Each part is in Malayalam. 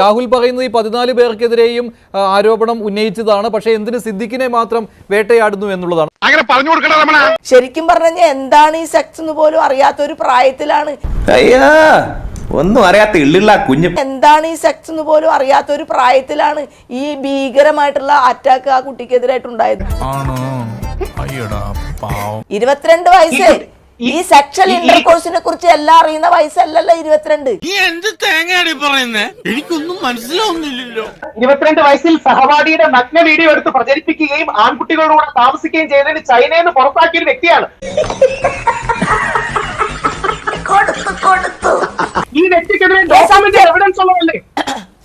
രാഹുൽ പറയുന്നത് ഈ പതിനാല് പേർക്കെതിരെയും ആരോപണം ഉന്നയിച്ചതാണ്. പക്ഷേ എന്തിന് സിദ്ദിഖിനെ മാത്രം വേട്ടയാടുന്നു എന്നുള്ളതാണ്. അങ്ങനെ പറഞ്ഞു കൊടുക്കണം ശരിക്കും പറഞ്ഞു എന്താണ് ഈ സെക്സ് എന്ന് പോലും അറിയാത്ത ഒരു പ്രായത്തിലാണ്. അയ്യാ ഒന്നും അറിയാത്ത കുഞ്ഞു. എന്താണ് ഈ സെക്സ് എന്ന് പോലും അറിയാത്ത ഒരു പ്രായത്തിലാണ് ഈ ഭീകരമായിട്ടുള്ള അറ്റാക്ക് ആ കുട്ടിക്കെതിരായിട്ടുണ്ടായത്. ആണോ? അയ്യടാ പാവം. ഇരുപത്തിരണ്ട് വയസ്സ് ഈ സെക്ഷൽ ഇന്റർകോഴ്സിനെ കുറിച്ച് എല്ലാം അറിയുന്ന വയസ്സല്ലല്ലോ ഇരുപത്തിരണ്ട്. നീ എന്ത് തേങ്ങയാടി പറയുന്നേ? എനിക്കൊന്നും മനസ്സിലാവുന്നില്ലല്ലോ. ഇരുപത്തിരണ്ട് വയസ്സിൽ സഹപാഠിയുടെ നഗ്ന വീഡിയോ എടുത്ത് പ്രചരിപ്പിക്കുകയും ആൺകുട്ടികളോട് കൂടെ താമസിക്കുകയും ചെയ്തതിന് ചൈനയിൽ നിന്ന് പുറത്താക്കിയ ഒരു വ്യക്തിയാണ്. ഈ വ്യക്തിക്കെതിരെ ഡോക്യുമെന്റ് എവിഡൻസ് ഉള്ളതല്ലേ?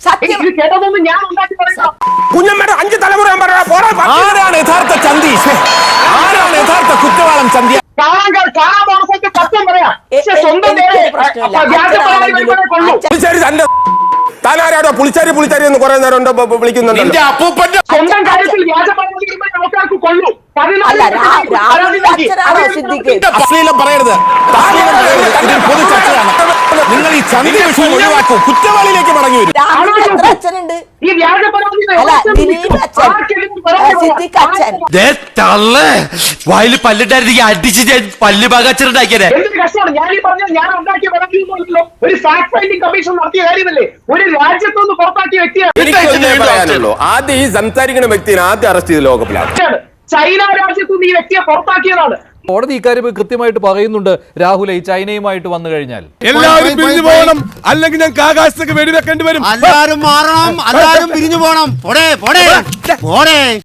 സത്യം. ഇത് കേട്ടതൊന്നും ഞാൻ ഉണ്ടാക്കി പറയാം കുഞ്ഞമ്മയുടെ അഞ്ച് തലമുറ ഞാൻ പറയാം പോടാ ആരാണ് യഥാർത്ഥ ചന്തി? തന്റെ താനാരാടോ? പുളിച്ചാരി പുളിച്ചാരി എന്ന് കുറെ നേരം ഉണ്ടോ വിളിക്കുന്നുണ്ടല്ലോ. അപ്പൂപ്പന്റെ സ്വന്തം കാര്യത്തിൽ ആൾക്കാർക്ക് കൊള്ളൂ. അശ്ലീലം പറയരുത്. പൊതു ചർച്ചയാണ് നിങ്ങൾ ഈ ചന്തി വിഷയം ഒഴിവാക്കൂ. കുറ്റവാളിയിലേക്ക് മടങ്ങി വരും. ഈ വ്യാജ അല്ല ദിലീപ് അച്ഛൻ. ആ, സിദ്ദിഖ് അച്ഛൻ. വായിൽ പല്ലിട്ടായിരുന്നെങ്കിൽ അടിച്ച് ഞാൻ പല്ല് പകച്ചിട്ടുണ്ടാക്കിയത് എന്തൊരു കഷ്ടമാണ്? ഞാൻ ഈ പറഞ്ഞ ഞാൻ ഉണ്ടാക്കിയ ഒരു ഫാക്ട് കമ്മീഷൻ നടത്തിയ കാര്യമല്ലേ? ഒരു രാജ്യത്തുനിന്ന് പുറത്താക്കിയ വ്യക്തിയാണ്. എനിക്ക് ഒന്നേ പറയാനുള്ളൂ. ആദ്യം ഈ സംസാരിക്കുന്ന വ്യക്തിനെ ആദ്യം അറസ്റ്റ് ചെയ്ത് ലോകപ്പിലാണ്. ചൈന രാജ്യത്തുനിന്ന് ഈ വ്യക്തിയെ പുറത്താക്കിയതാണ്. കോടതി ഇക്കാര്യം കൃത്യമായിട്ട് പറയുന്നുണ്ട്. രാഹുൽ ഈ ചൈനയുമായിട്ട് വന്നു കഴിഞ്ഞാൽ. എല്ലാവരും പിരിഞ്ഞു പോകണം. അല്ലെങ്കിൽ ഞങ്ങൾക്ക് ആകാശത്തേക്ക് വെടിവെക്കേണ്ടി വരും. എല്ലാരും മാറണം. എല്ലാരും പിരിഞ്ഞു പോകണം. പോടേ പോടേ പോടേ.